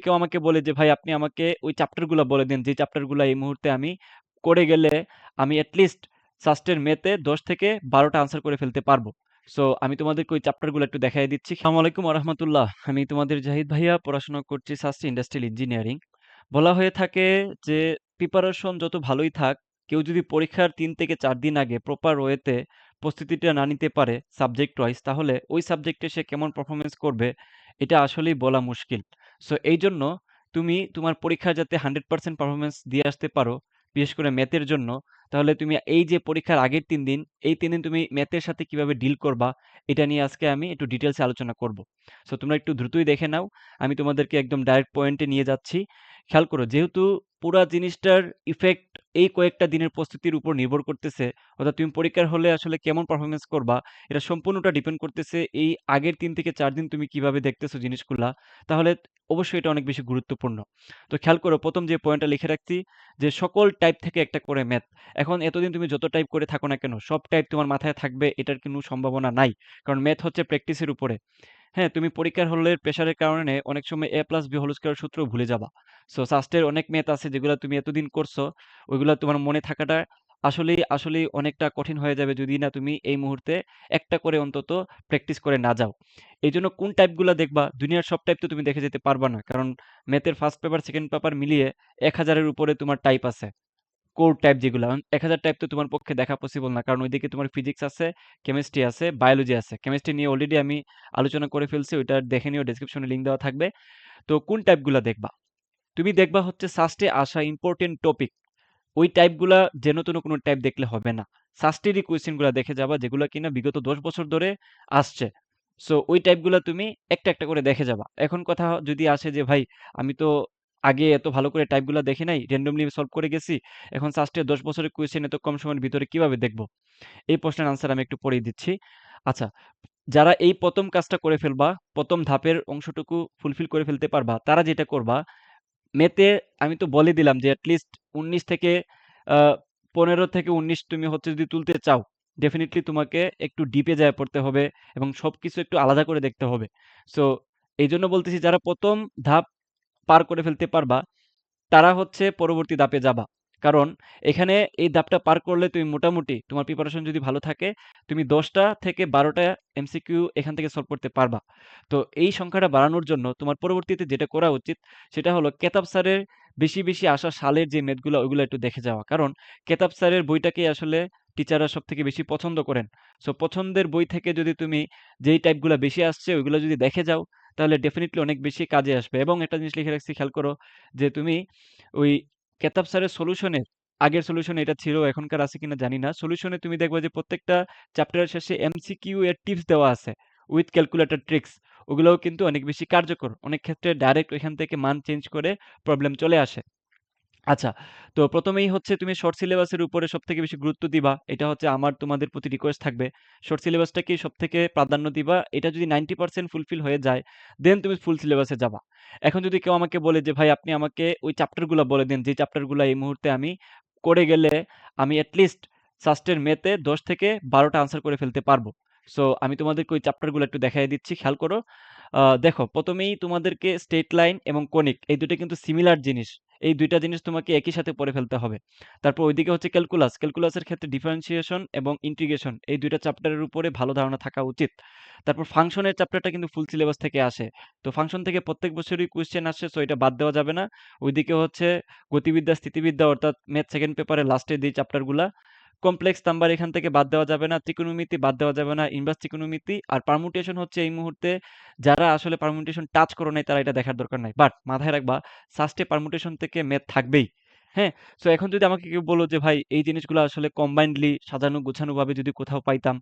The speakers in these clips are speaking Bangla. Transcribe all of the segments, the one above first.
কেউ আমাকে বলে যে, "ভাই আপনি আমাকে ওই চ্যাপ্টারগুলা বলে দেন, যে চ্যাপ্টারগুলা এই মুহূর্তে আমি করে গেলে আমি এট লিস্ট সাস্টের মেতে ১০ থেকে ১২ টা আনসার করে ফেলতে পারব।" সো আমি তোমাদেরকে ওই চ্যাপ্টারগুলো একটু দেখাইয়া দিচ্ছি। আসসালামু আলাইকুম ওয়া রাহমাতুল্লাহ। আমি তোমাদের জাহিদ ভাইয়া পড়াশোনা করছি সাস্ট ইন্ডাস্ট্রিয়াল ইঞ্জিনিয়ারিং। বলা হয়ে থাকে যে প্রিপারেশন যত ভালোই থাক, কেউ যদি পরীক্ষার তিন থেকে চার দিন আগে প্রপার ওয়েতে প্রস্তুতিটা না নিতে পারে সাবজেক্ট ওয়াইজ তাহলে ওই সাবজেক্টে সে কেমন পারফরমেন্স করবে এটা আসলেই বলা মুশকিল। সো এই জন্য তুমি তোমার পরীক্ষায় যাতে 100% পারফরমেন্স দিয়ে আসতে পারো, বিশেষ করে ম্যাথের জন্য, তাহলে তুমি এই যে পরীক্ষার আগের তিন দিন, এই তিন দিন তুমি ম্যাথের সাথে কীভাবে ডিল করবা, এটা নিয়ে আজকে আমি একটু ডিটেলসে আলোচনা করব। সো তোমরা একটু দ্রুতই দেখে নাও। আমি তোমাদেরকে একদম ডাইরেক্ট পয়েন্টে নিয়ে যাচ্ছি। খেয়াল করো যেহেতু পুরা জিনিসটার ইফেক্ট এই কয়েকটা দিনের প্রস্তুতির উপর নির্ভর করতেছে, অর্থাৎ তুমি পরীক্ষার হলে আসলে কেমন পারফরম্যান্স করবা, এটা সম্পূর্ণটা ডিপেন্ড করতেছে এই আগের তিন থেকে চার দিন তুমি কীভাবে দেখতেছো জিনিসগুলা। তাহলে অবশ্যই এটা অনেক বেশি গুরুত্বপূর্ণ। তো খেয়াল করো প্রথম যে পয়েন্টটা লিখে রাখছি যে সকল টাইপ থেকে একটা করে ম্যাথ। এখন এতদিন তুমি যত টাইপ করে থাকো না কেন, সব টাইপ তোমার মাথায় থাকবে এটার কোনো সম্ভাবনা নাই। কারণ ম্যাথ হচ্ছে প্র্যাকটিসের উপরে। হ্যাঁ, তুমি পরীক্ষার হলের প্রেশারের কারণে অনেক সময় এ প্লাস বি হোল সূত্রও ভুলে যাবা। সো সাস্টের অনেক ম্যাথ আছে যেগুলা তুমি এতদিন করছ, ওইগুলা তোমার মনে থাকাটা আসলেই, আসলেই অনেকটা কঠিন হয়ে যাবে যদি না তুমি এই মুহূর্তে একটা করে অন্তত প্র্যাকটিস করে না যাও। এইজন্য কোন টাইপগুলা দেখবা, দুনিয়ার সব টাইপ তো তুমি দেখে যেতে পারবা না। কারণ ম্যাথের ফার্স্ট পেপার, সেকেন্ড পেপার মিলিয়ে ১০০০ এর উপরে তোমার টাইপ আছে। কোর টাইপ যেগুলা, ১০০০ টাইপ তো তোমার পক্ষে দেখা পসিবল না। কারণ ওইদিকে তোমার ফিজিক্স আছে, কেমিস্ট্রি আছে, বায়োলজি আছে। কেমিস্ট্রি নিয়ে অলরেডি আমি আলোচনা করে ফেলছি। ওইটা দেখে নিও, ডেসক্রিপশনে লিংক দেওয়া থাকবে। তো কোন টাইপগুলা দেখবা? তুমি দেখবা হচ্ছে সাস্টে আসা ইম্পোর্টেন্ট টপিক। ওই টাইপগুলা যেন-তেন কোনো টাইপ দেখলে হবে না। সাস্টেরই কোয়েশ্চেনগুলা দেখে যাবা যেগুলা কিনা বিগত ১০ বছর ধরে আসছে। সো ওই টাইপগুলা তুমি একটা, একটা করে দেখে যাবা। এখন কথা যদি আসে যে ভাই আমি তো আগে এত ভালো করে টাইপগুলা দেখি নাই, র‍্যান্ডমলি সলভ করে গেছি। এখন সাস্টের ১০ বছরের কোয়েশ্চেন এত কম সময়ের ভিতরে কীভাবে দেখব? এই প্রশ্নের আনসার আমি একটু পরেই দিচ্ছি। আচ্ছা, যারা এই প্রথম কাজটা করে ফেলবা, প্রথম ধাপের অংশটুকু ফুলফিল করে ফেলতে পারবা, তারা যেটা করবা, ম্যাথে আমি তো বলে দিলাম যে অ্যাটলিস্ট উনিশ ১৯ থেকে পনেরো থেকে ১৯ তুমি হচ্ছে যদি তুলতে চাও, ডেফিনেটলি তোমাকে একটু ডিপে যায় পড়তে হবে এবং সব কিছু একটু আলাদা করে দেখতে হবে। সো এই জন্য বলতেছি যারা প্রথম ধাপ পার করে ফেলতে পারবা, তারা হচ্ছে পরবর্তী ধাপে যাবা। কারণ এখানে এই ধাপটা পার করলে তুমি মোটামুটি তোমার প্রিপারেশন যদি ভালো থাকে, তুমি দশটা থেকে বারোটা এমসিকিউ এখান থেকে সলভ করতে পারবা। তো এই সংখ্যাটা বাড়ানোর জন্য তোমার পরবর্তীতে যেটা করা উচিত, সেটা হলো কেতাব স্যারের বেশি, বেশি আসা সালের যে ম্যাথগুলা ওইগুলো একটু দেখে যাওয়া। কারণ কেতাব স্যারের বইটাকেই আসলে টিচাররা সব থেকে বেশি পছন্দ করেন। সো পছন্দের বই থেকে যদি তুমি যেই টাইপগুলো বেশি আসছে ওইগুলো যদি দেখে যাও, তাহলে ডেফিনেটলি অনেক বেশি কাজে আসবে এবং একটা জিনিস লিখে রাখছি খেয়াল করো যে তুমি ওই কেতাব স্যারের সলিউশনের আগের সলিউশন এটা ছিল, এখনকার আছে কিনা জানি না। সলিউশনে তুমি দেখবে যে প্রত্যেকটা চ্যাপ্টারের শেষে এমসিকিউ এর টিপস দেওয়া আছে উইথ ক্যালকুলেটর ট্রিক্স ওগুলোও কিন্তু অনেক বেশি কার্যকর। অনেক ক্ষেত্রে ডাইরেক্ট ওইখান থেকে মান চেঞ্জ করে প্রবলেম চলে আসে। আচ্ছা, তো ১ম এই হচ্ছে তুমি শর্ট সিলেবাসের উপরে সবথেকে বেশি গুরুত্ব দিবা। এটা হচ্ছে আমার তোমাদের প্রতি রিকোয়েস্ট থাকবে। শর্ট সিলেবাসটাকেই সবথেকে প্রাধান্য দিবা। এটা যদি 90% ফুলফিল হয়ে যায়, দেন তুমি ফুল সিলেবাসে যাবা। এখন যদি কেউ আমাকে বলে যে, "ভাই আপনি আমাকে ওই চ্যাপ্টারগুলা বলে দেন, যে চ্যাপ্টারগুলা এই মুহূর্তে আমি করে গেলে আমি এট লিস্ট সাস্টের মেতে ১০ থেকে ১২ টা আনসার করে ফেলতে পারব।" সো আমি তোমাদেরকে ওই চ্যাপ্টারগুলো একটু দেখাইয়া দিচ্ছি। খেয়াল করো। দেখো ১ম এই তোমাদেরকে স্ট্রেইট লাইন এবং কনিক এই ২ টা কিন্তু সিমিলার জিনিস। এই দুইটা জিনিস তোমাকে একই সাথে পড়ে ফেলতে হবে। তারপর ওইদিকে হচ্ছে ক্যালকুলাস। ক্যালকুলাসের ক্ষেত্রে ডিফারেন্সিয়েশন এবং ইন্টিগ্রেশন এই দুইটা চ্যাপ্টারের উপরে ভালো ধারণা থাকা উচিত। তারপর ফাংশনের চ্যাপ্টারটা কিন্তু ফুল সিলেবাস থেকে আসে। তো ফাংশন থেকে প্রত্যেক বছরই কোয়েশ্চেন আসে সো এটা বাদ দেওয়া যাবে না। ওইদিকে হচ্ছে গতিবিদ্যা, স্থিতিবিদ্যা অর্থাৎ ম্যাথ সেকেন্ড পেপারে লাস্টের যেই চ্যাপ্টারগুলা, কমপ্লেক্স নাম্বার এখান থেকে বাদ দেওয়া যাবে না, ত্রিকোণমিতি বাদ দেওয়া যাবে না, ইনভার্স ত্রিকোণমিতি আর পারমুটেশন হচ্ছে এই মুহূর্তে যারা আসলে পারমুটেশন টাচ করো নাই তারা এটা দেখার দরকার নাই। বাট মাথায় রাখবা সাস্টে পারমুটেশন থেকে ম্যাথ থাকবেই। হ্যাঁ? সো এখন যদি আমাকে কেউ বলো যে ভাই এই জিনিসগুলো আসলে কম্বাইন্ডলি সাজানো গোছানোভাবে যদি কোথাও পাইতাম,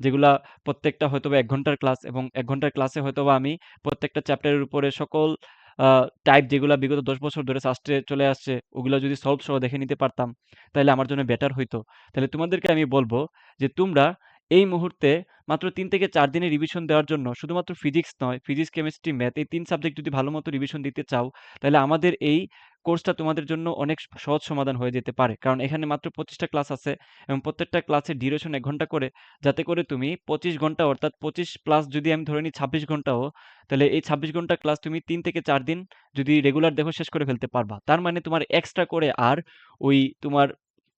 যেগুলা প্রত্যেকটা হয়তোবা এক ঘণ্টার ক্লাস এবং এক ঘণ্টার ক্লাসে হয়তোবা আমি প্রত্যেকটা চ্যাপ্টারের উপরে সকল টাইপ যেগুলা বিগত ১০ বছর ধরে সাস্টে চলে আসছে, ওগুলো যদি সলভ সহ দেখে নিতে পারতাম, তাহলে আমার জন্য বেটার হইতো। তাহলে তোমাদেরকে আমি বলব যে তোমরা এই মুহূর্তে মাত্র তিন থেকে চার দিনের রিভিশন দেওয়ার জন্য শুধুমাত্র ফিজিক্স নয়, ফিজিক্স, কেমিস্ট্রি, ম্যাথ এই তিন সাবজেক্ট যদি ভালোমতো রিভিশন দিতে চাও, তাহলে আমাদের এই কোর্সটা তোমাদের জন্য অনেক সহজ সমাধান হয়ে যেতে পারে। কারণ এখানে মাত্র পঁচিশটা ক্লাস আছে এবং প্রত্যেকটা ক্লাসের ডিউরেশন এক ঘণ্টা করে। যাতে করে তুমি ২৫ ঘণ্টা অর্থাৎ ২৫ প্লাস যদি আমি ধরে নিই ২৬ ঘন্টাও, তাহলে এই ২৬ ঘণ্টা ক্লাস তুমি তিন থেকে চার দিন যদি রেগুলার দেখো শেষ করে ফেলতে পারবা। তার মানে তোমার এক্সট্রা করে আর ওই তোমার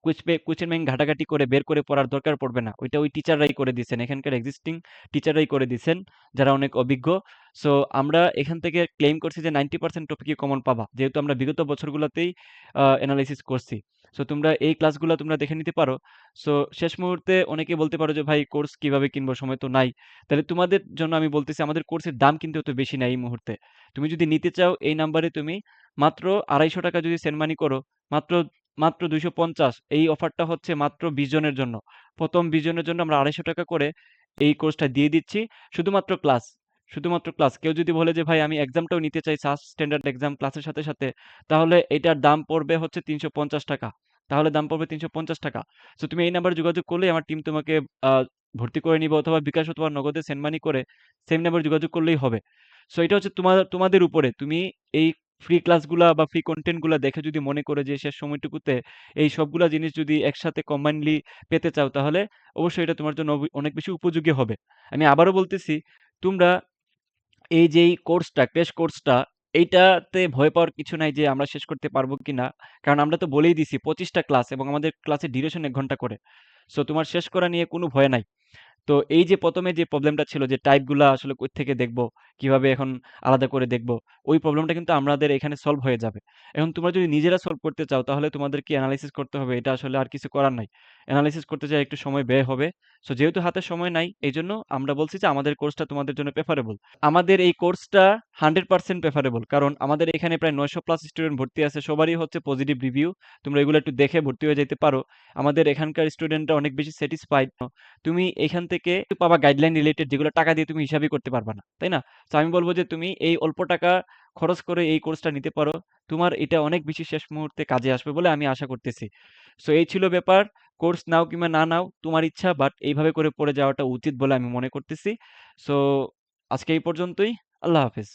কোয়েশ্চেন ব্যাংক ঘাটাঘাটি করে বের করে পড়ার দরকার পড়বে না। ওইটা ওই টিচাররাই করে দিছেন। এখানকার এক্সিস্টিং টিচাররাই করে দিছেন, যারা অনেক অভিজ্ঞ। সো আমরা এখান থেকে ক্লেইম করছি যে 90% টপিকই কমন পাবা। যেহেতু আমরা বিগত বছরগুলোতেই আ এনালাইসিস করছি। সো তোমরা এই ক্লাসগুলো তোমরা দেখে নিতে পারো। সো শেষ মুহূর্তে অনেকে বলতে পারো যে, "ভাই কোর্স কীভাবে কিনবো? সময় তো নাই।" তাহলে তোমাদের জন্য আমি বলতেছি আমাদের কোর্সের দাম কিন্তু অত বেশি না এই মুহূর্তে। তুমি যদি নিতে চাও এই নাম্বারে তুমি মাত্র ৳২৫০ যদি সেন্ড মানি করো, মাত্র, মাত্র ২৫০ এই অফারটা হচ্ছে মাত্র ২০ জনের জন্য। ১ম ২০ জনের জন্য আমরা ৳২৫০ করে এই কোর্সটা দিয়ে দিচ্ছি। শুধুমাত্র ক্লাস, শুধুমাত্র ক্লাস। কেউ যদি বলে যে, "ভাই আমি এক্সামটাও নিতে চাই সাস্ট স্ট্যান্ডার্ড এক্সাম ক্লাসের সাথে, সাথে।" তাহলে এটার দাম পড়বে হচ্ছে ৳৩৫০ তাহলে দাম পড়বে ৳৩৫০ সো তুমি এই নাম্বারে যোগাযোগ করলেই আমার টিম তোমাকে ভর্তি করে নিবে অথবা বিকাশ অথবা নগদে সেন্ড মানি করে সেম নাম্বারে যোগাযোগ করলেই হবে। সো এটা হচ্ছে তোমা তোমাদের উপরে। তুমি এই ফ্রি ক্লাসগুলা বা ফ্রি কনটেন্টগুলা দেখে যদি মনে করে যে শেষ সময়টুকুতে এই সবগুলা জিনিস যদি একসাথে কম্বাইনলি পেতে চাও, তাহলে অবশ্যই এটা তোমার জন্য অনেক বেশি উপযোগী হবে। আমি আবারও বলতেছি, তোমরা এই যে কোর্সটা, ক্র্যাশ কোর্সটা এইটাতে ভয় পাওয়ার কিছু নাই যে আমরা শেষ করতে পারব কিনা। কারণ আমরা তো বলেই দিছি পঁচিশটা ক্লাস এবং আমাদের ক্লাসের ডিউরেশন এক ঘণ্টা করে। সো তোমার শেষ করা নিয়ে কোনো ভয় নাই। তো এই যে প্রথমে যে প্রবলেমটা ছিল যে টাইপগুলা আসলে কোত্থেকে দেখব, কীভাবে এখন আলাদা করে দেখব, ওই প্রবলেমটা কিন্তু আমাদের এখানে সলভ হয়ে যাবে। এখন তোমরা যদি নিজেরা সলভ করতে চাও তাহলে তোমাদেরকে এনালাইসিস করতে হবে। এটা আসলে আর কিছু করার নাই। এনালাইসিস করতে চাইলে একটু সময় ব্যয় হবে। সো যেহেতু হাতে সময় নাই, এইজন্য আমরা বলছি যে আমাদের কোর্সটা তোমাদের জন্য প্রেফারেবল। আমাদের এই কোর্সটা 100% প্রেফারেবল। কারণ আমাদের এখানে প্রায় ৯০০ প্লাস স্টুডেন্ট ভর্তি আছে। সবারই হচ্ছে পজিটিভ রিভিউ। তোমরা এগুলো একটু দেখে ভর্তি হয়ে যেতে পারো। আমাদের এখানকার স্টুডেন্টরা অনেক বেশি স্যাটিসফাইড। তুমি এখান থেকে পাবা গাইডলাইন রিলেটেড যেগুলো টাকা দিয়ে তুমি হিসাবই করতে পারবা না। তাই না? সো আমি বলব যে তুমি এই অল্প টাকা খরচ করে এই কোর্সটা নিতে পারো। তোমার এটা অনেক বেশি শেষ মুহূর্তে কাজে আসবে বলে আমি আশা করতেছি। সো এই ছিল ব্যাপার। কোর্স নাও কিংবা না নাও, তোমার ইচ্ছা। বাট এইভাবে করে পড়ে যাওয়াটা উচিত বলে আমি মনে করতেছি। সো আজকে এই পর্যন্তই। আল্লাহ হাফেজ।